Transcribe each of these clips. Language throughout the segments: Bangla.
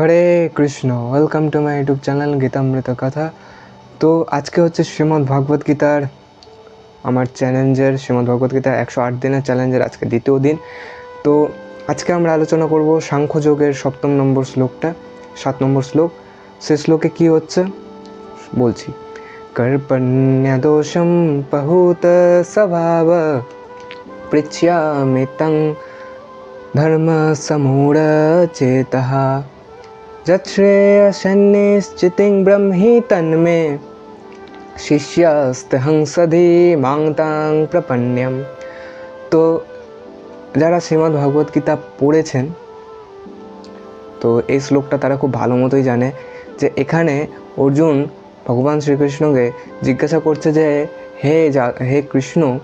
Hare Krishna welcome to my YouTube channel Geetamrit কথা। তো আজকে হচ্ছে শ্রীমদ্ ভগবত গীতার আমার চ্যালেঞ্জের শ্রীমদ্ ভগবত গীতার একশো আট দিনের চ্যালেঞ্জের আজকে দ্বিতীয় দিন। তো আজকে আমরা আলোচনা করব সাংখ্যযোগের সপ্তম নম্বর শ্লোকটা, সাত নম্বর শ্লোক। সে শ্লোকে কী হচ্ছে? বলছি, কর্পণ্যদোষম পহুত স্বভাব পৃচ্ছামি ধর্ম সমূঢ় চেতহা। यच्छ्रेयशन्निश्चितिं ब्रह्मि तन्मे শিষ্যাস্তহং সধি মাং তাং প্রপন্যম তো যারা শ্রীমদ্ ভগবত গীতা পড়েছেন তো এই শ্লোকটা তারা খুব ভালো মতোই জানে যে এখানে অর্জুন ভগবান শ্রীকৃষ্ণকে জিজ্ঞাসা করছে যে হে যা হে কৃষ্ণ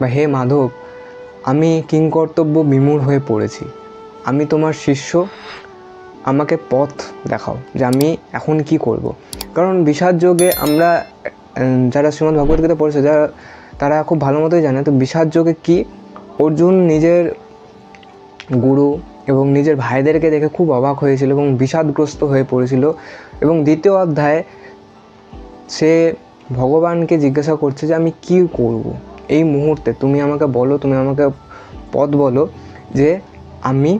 বা হে মাধব আমি কিংকর্তব্য বিমূঢ় হয়ে পড়েছি আমি তোমার শিষ্য আমাকে পথ দেখাও যে আমি এখন কি করব। কারণ বিষাদ যোগে আমরা যারা শ্রীমদ্ ভগবদ্গীতা পড়েছে, যারা, তারা খুব ভালো মতোই জানে। তো বিষাদ যোগে কি? অর্জুন নিজের গুরু এবং নিজের ভাইদেরকে দেখে খুব অবাক হয়েছিল এবং বিষাদগ্রস্ত হয়ে পড়েছিল। এবং দ্বিতীয় অধ্যায়ে সে ভগবানকে জিজ্ঞাসা করছে যে, আমি কি করব? এই মুহূর্তে তুমি আমাকে বলো, তুমি আমাকে পথ বলো যে, আমি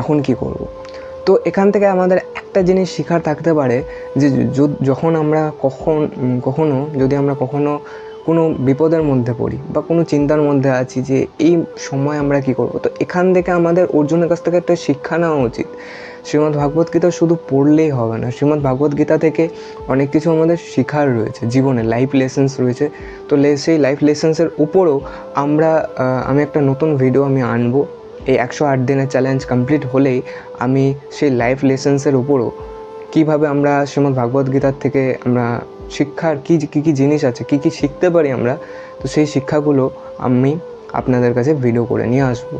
এখন কি করব? তো এখান থেকে আমাদের একটা জিনিস শেখার থাকতে পারে যে যখন আমরা কখন কখনো, যদি আমরা কখনো কোনো বিপদের মধ্যে পড়ি বা কোনো চিন্তার মধ্যে আছি যে এই সময় আমরা কি করব, তো এখান থেকে আমাদের অর্জুনের কাছ থেকে একটা শিক্ষা নেওয়া উচিত। শ্রীমদ্ ভাগবত গীতা শুধু পড়লেই হবে না, শ্রীমদ্ ভাগবত গীতা থেকে অনেক কিছু আমাদের শেখার রয়েছে, জীবনে লাইফ লেসেন্স রয়েছে। তো সেই লাইফ লেসেন্সের উপরও আমরা আমি একটা নতুন ভিডিও আমি আনব। এই একশো আট দিনের চ্যালেঞ্জ কমপ্লিট হলেই আমি সেই লাইফ লেসেন্সের উপরও কীভাবে আমরা শ্রীমদ্ ভাগবত গীতার থেকে আমরা শিক্ষার কী কী কী জিনিস আছে, কী কী শিখতে পারি আমরা, তো সেই শিক্ষাগুলো আমি আপনাদের কাছে ভিডিও করে নিয়ে আসব।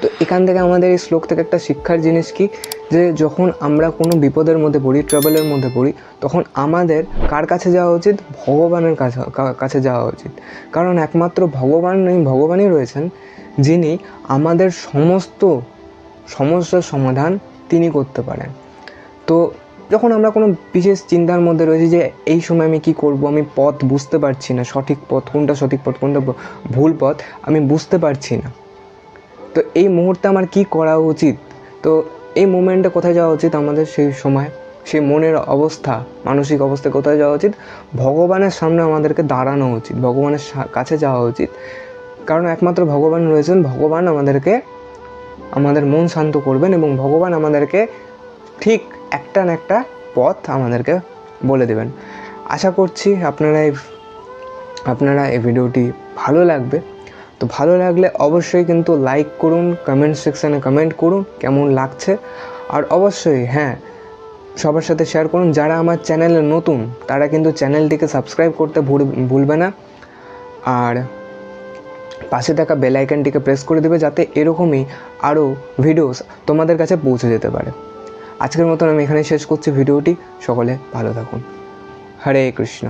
তো এখান থেকে আমাদের এই শ্লোক থেকে একটা শিক্ষার জিনিস কি? যে যখন আমরা কোনো বিপদের মধ্যে পড়ি ট্রাভেলের মধ্যে পড়ি, তখন আমাদের কার কাছে যাওয়া উচিত? ভগবানের কাছে কাছে যাওয়া উচিত। কারণ একমাত্র ভগবান ভগবানই রয়েছেন, যিনি আমাদের সমস্ত সমস্যার সমাধান তিনি করতে পারেন। তো যখন আমরা কোনো বিশেষ চিন্তার মধ্যে রয়েছি যে এই সময় আমি কি করব, আমি পথ বুঝতে পারছি না, সঠিক পথ কোনটা সঠিক পথ, কোনটা ভুল পথ, আমি বুঝতে পারছি না। তো এই মুহূর্তে আমার কি করা উচিত? তো এই মুমেন্টে কোথায় যাওয়া উচিত আমাদের সেই সময়? সেই মনের অবস্থা, মানসিক অবস্থা কোথায় যাওয়া উচিত? ভগবানের সামনে আমাদেরকে দাঁড়ানো উচিত, ভগবানের কাছে যাওয়া উচিত। কারণ একমাত্র ভগবান রয়েছেন, ভগবান আমাদেরকে, আমাদের মন শান্ত করবেন এবং ভগবান আমাদেরকে ঠিক একটা না একটা পথ আমাদেরকে বলে দেবেন। আশা করছি আপনারা এই আপনারা এই ভিডিওটি ভালো লাগবে। তো ভালো লাগলে অবশ্যই কিন্তু লাইক করুন কমেন্ট সেকশানে কমেন্ট করুন কেমন লাগছে। আর অবশ্যই হ্যাঁ সবার সাথে শেয়ার করুন। যারা আমার চ্যানেলে নতুন, তারা কিন্তু চ্যানেলটিকে সাবস্ক্রাইব করতে ভুল- ভুলবে না। আর পাশে থাকা বেল আইকনটিকে প্রেস করে দেবে যাতে এরকমই আরও ভিডিওস তোমাদের কাছে পৌঁছে যেতে পারে। আজকের মতন আমি এখানে শেষ করছি ভিডিওটি। সকলে ভালো থাকুন। হরে কৃষ্ণ।